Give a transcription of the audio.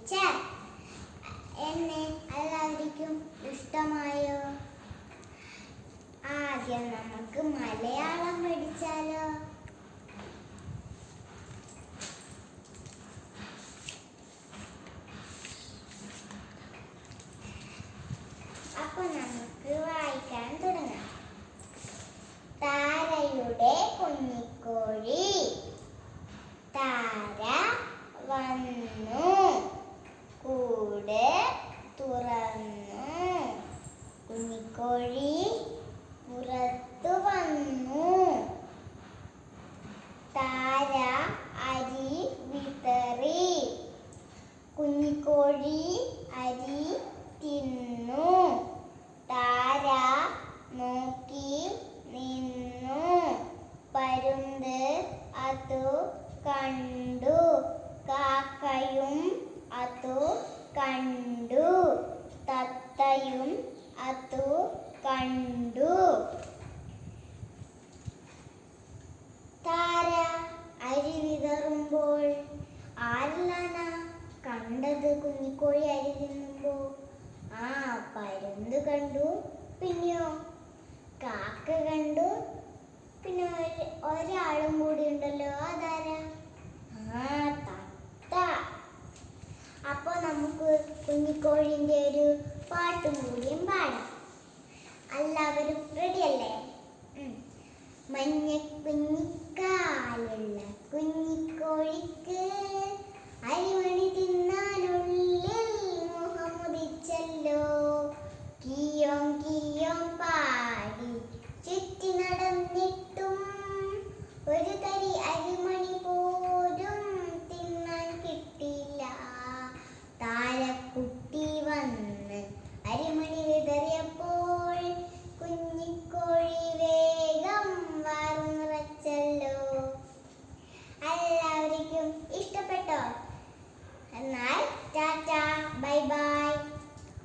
ശ്രമിച്ച എന്നെ എല്ലാവർക്കും ഇഷ്ടമായോ? ആദ്യം നമുക്ക് മലയാളം പഠിച്ചാലോ? അപ്പൊ നമുക്ക് വായിക്കാൻ തുടങ്ങാം. താരയുടെ കുഞ്ഞിക്കോഴി തുറന്നു കുഞ്ഞിക്കോഴി പുറത്തു വന്നു. താര അരി വിതറി. കുഞ്ഞിക്കോഴി അരി തിന്നു. താര നോക്കി നിന്നു. പരുന്ത് അതു കണ്ടു. കാക്കയും അതു കണ്ടു. തത്തയും അതു കണ്ടു? താര അരി വിതറുമ്പോൾ ആരിലാണ് കണ്ടത്? കുഞ്ഞിക്കോഴി അരി തിന്നുമ്പോ ആ പരുന്ത് കണ്ടു പിന്നെയോ കാക്ക കണ്ടു പിന്നെ ഒരാളും കൂടി ഉണ്ടല്ലോ അതാരാ? ആ തത്ത. അപ്പൊ നമുക്ക് കുഞ്ഞിക്കോഴിന്റെ ഒരു പാട്ടും കൂടിയും പാടാം. എല്ലാവരും റെഡി അല്ലേ? മഞ്ഞ കുഞ്ഞിക്കാലുള്ള കുഞ്ഞിക്കോഴിക്ക്